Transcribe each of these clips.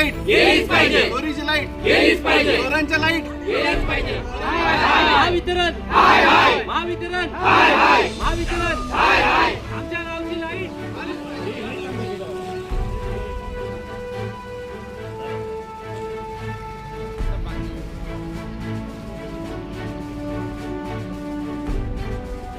Light. गेलीच पाहिजे. चोरीची लाइट. गेलीच पाहिजे. चोरांच्या लाइट. गेलीच पाहिजे. महावितरण. हाय हाय. महावितरण. हाय हाय. महावितरण. हाय हाय. आमच्या गावची लाइट.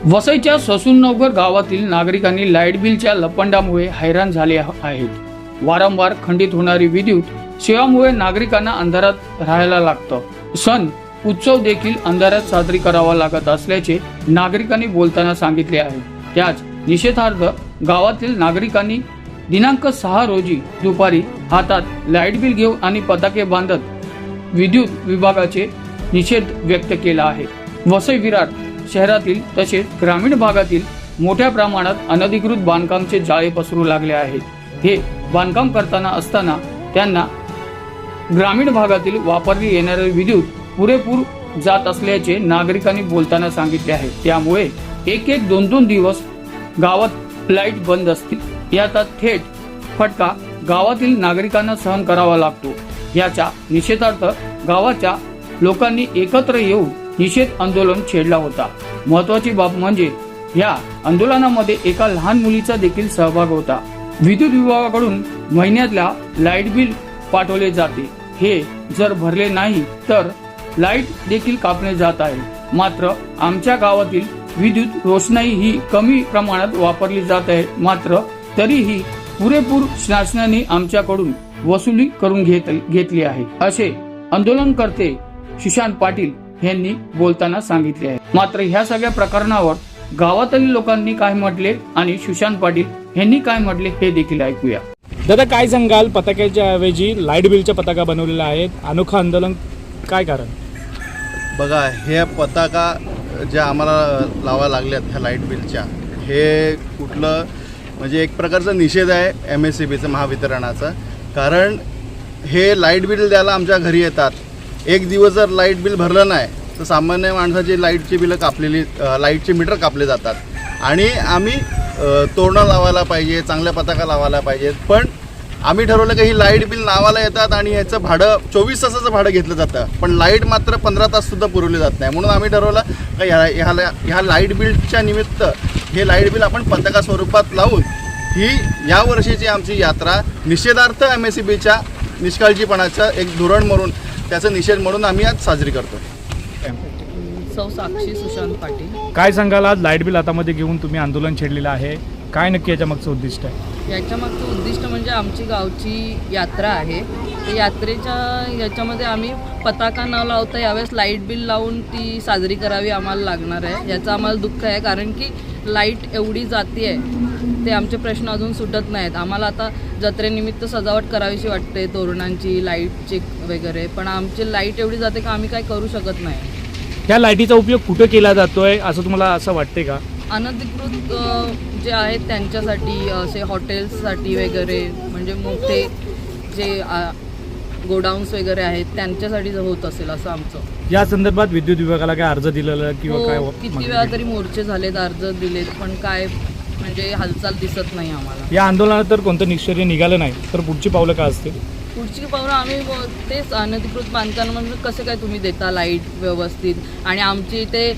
वसईच्या ससूननगर गावातील नागरिकांनी लाइट बिलच्या लपंडामुळे हैराण झाले आहेत. वारंवार खंडित होणारी विद्युत सेवामुळे नागरिकांना अंधारात राहायला लागतं. सण उत्सव देखील अंधारात साजरी करावा लागत असल्याचे नागरिकांनी बोलताना सांगितले आहे. त्याच निषेधार्थ गावातील नागरिकांनी दिनांक सहा रोजी दुपारी हातात लाइट बिल घेऊन आणि पताके बांधत विद्युत विभागाचे निषेध व्यक्त केला आहे. वसई विराट शहरातील तसेच ग्रामीण भागातील मोठ्या प्रमाणात अनधिकृत बांधकामचे जाळे पसरू लागले आहेत. हे बांधकाम करताना असताना त्यांना ग्रामीण भागातील वापरली येणारे विद्युत पुरेपूर जात असल्याचे नागरिकांनी बोलताना सांगितले आहे. त्यामुळे एक एक दोन दोन दिवस गावात लाइट बंद असतील. याचा थेट फटका गावातील नागरिकांना सहन करावा लागतो. याच्या निषेधार्थ गावाच्या लोकांनी एकत्र येऊन निषेध आंदोलन छेडला होता. महत्वाची बाब म्हणजे या आंदोलनामध्ये एका लहान मुलीचा देखील सहभाग होता. विद्युत विभागाकडून महिन्यातल्या लाइट बिल पाठवले जाते. हे जर भरले नाही तर लाइट देखील कापले जात आहे. मात्र आमच्या गावातील विद्युत रोषणाई ही कमी प्रमाणात वापरली जात आहे. मात्र तरीही पुरेपूर शासनाने आमच्याकडून वसुली करून घेत घेतली आहे. असे आंदोलनकर्ते सुशांत पाटील यांनी बोलताना सांगितले आहे. मात्र ह्या सगळ्या प्रकरणावर गावातील लोकांनी काय म्हटले आणि सुशांत पाटील यांनी काय म्हटले हे देखील ऐकूया. दादा काय सांगाल? पताक्याच्या ऐवजी लाइट बिलच्या पताका बनवलेल्या आहेत. अनोखं आंदोलन काय कारण? बघा हे पताका ज्या आम्हाला लावा लागल्यात ह्या लाइट बिलच्या हे कुठलं म्हणजे एक प्रकारचा निषेध आहे एम एस सी बीचं महावितरणाचा. कारण हे लाइट बिल द्यायला आमच्या घरी येतात. एक दिवस जर लाइट बिल भरलं नाही तर सामान्य माणसाची लाईटची बिलं कापलेली लाईटचे मीटर कापले जातात. आणि आम्ही तोरणं लावायला पाहिजे चांगल्या पताका लावायला पाहिजेत पण आम्ही ठरवलं की ही लाइट बिल नावाला येतात आणि याचं भाडं चोवीस तासाचं भाडं घेतलं जातं. पण लाइट मात्र पंधरा ताससुद्धा पुरवली जात नाही. म्हणून आम्ही ठरवलं का ह्या ह्याला ह्या लाइट बिलच्या निमित्त हे लाइट बिल आपण पताका स्वरूपात लावून ही या वर्षीची आमची यात्रा निषेधार्थ एम एस सी बीच्या निष्काळजीपणाचं एक धोरण म्हणून त्याचं निषेध म्हणून आम्ही आज साजरी करतो सौ साक्षी सुशांत पाटील. काय सांगाल आज लाइट बिल हातामध्ये घेऊन तुम्ही आंदोलन छेडलेलं आहे? काय नक्की याच्या मागचं उद्दिष्ट आहे? याच्या मागचं उद्दिष्ट म्हणजे आमची गावची यात्रा आहे. यात्रेच्या याच्यामध्ये आम्ही पताका न लावता यावेळेस लाइट बिल लावून ती साजरी करावी आम्हाला लागणार आहे. याचं आम्हाला दुःख आहे कारण की लाइट एवढी जाती आहे ते आमचे प्रश्न अजून सुटत नाहीत. आम्हाला आता जत्रेनिमित्त सजावट करावीशी वाटते तोरणांची लाईटची वगैरे. पण आमची लाइट एवढी जाते का आम्ही काय करू शकत नाही. या लाईटीचा उपयोग कुठं केला जातोय असं तुम्हाला असं वाटते का? अनधिकृत अ, जे आहेत त्यांच्यासाठी असे हॉटेल्ससाठी वगैरे म्हणजे मोठे जे गोडाऊन्स वगैरे आहेत त्यांच्यासाठी जर होत असेल असं आमचं. या संदर्भात विद्युत विभागाला काय अर्ज दिलेला किंवा काय हो किती वेळा तरी मोर्चे झालेत अर्ज दिलेत पण काय म्हणजे हालचाल दिसत नाही आम्हाला. या आंदोलनात तर कोणतं निश्चर्य निघालं नाही तर पुढची पावलं काय असतील? पुढची पावलं आम्ही तेच अनधिकृत बांधकाम म्हणजे कसे काय तुम्ही देता लाइट व्यवस्थित? आणि आमची इथे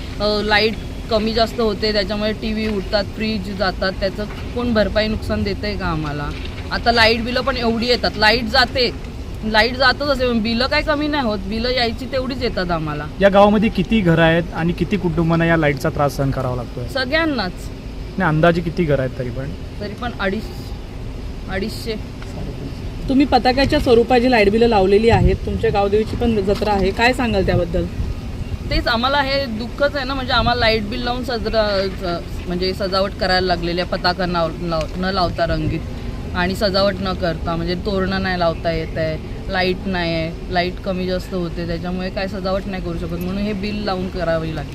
लाइट कमी जास्त होते त्याच्यामुळे टी व्ही उडतात फ्रीज जातात त्याचं कोण भरपाई नुकसान देतं का आम्हाला? आता लाइट बिलं पण एवढी येतात लाइट जाते. लाइट जातच असे बिलं काय कमी नाही होत. बिलं यायची तेवढीच येतात आम्हाला. या गावामध्ये किती घरं आहेत आणि किती कुटुंबांना या लाईटचा त्रास सहन करावा लागतोय? सगळ्यांनाच. आणि अंदाजे किती घरं आहेत तरी पण? तरी पण अडीच अडीचशे. तुम्ही पताकाच्या स्वरूपाची लाइट बिलं लावलेली आहेत तुमच्या गावदेवीची पण जत्रा आहे. काय सांगाल त्याबद्दल? तेच आम्हाला हे दुःखच आहे ना म्हणजे आम्हाला लाइट बिल लावून सजरा स- म्हणजे सजावट करायला लागलेली आहे पताका नाव लाव न लावता रंगीत. आणि सजावट न करता म्हणजे तोरणं नाही लावता येत आहे. लाइट नाही आहे लाइट कमी जास्त होते त्याच्यामुळे काय सजावट नाही करू शकत. म्हणून हे बिल लावून करावी लागेल.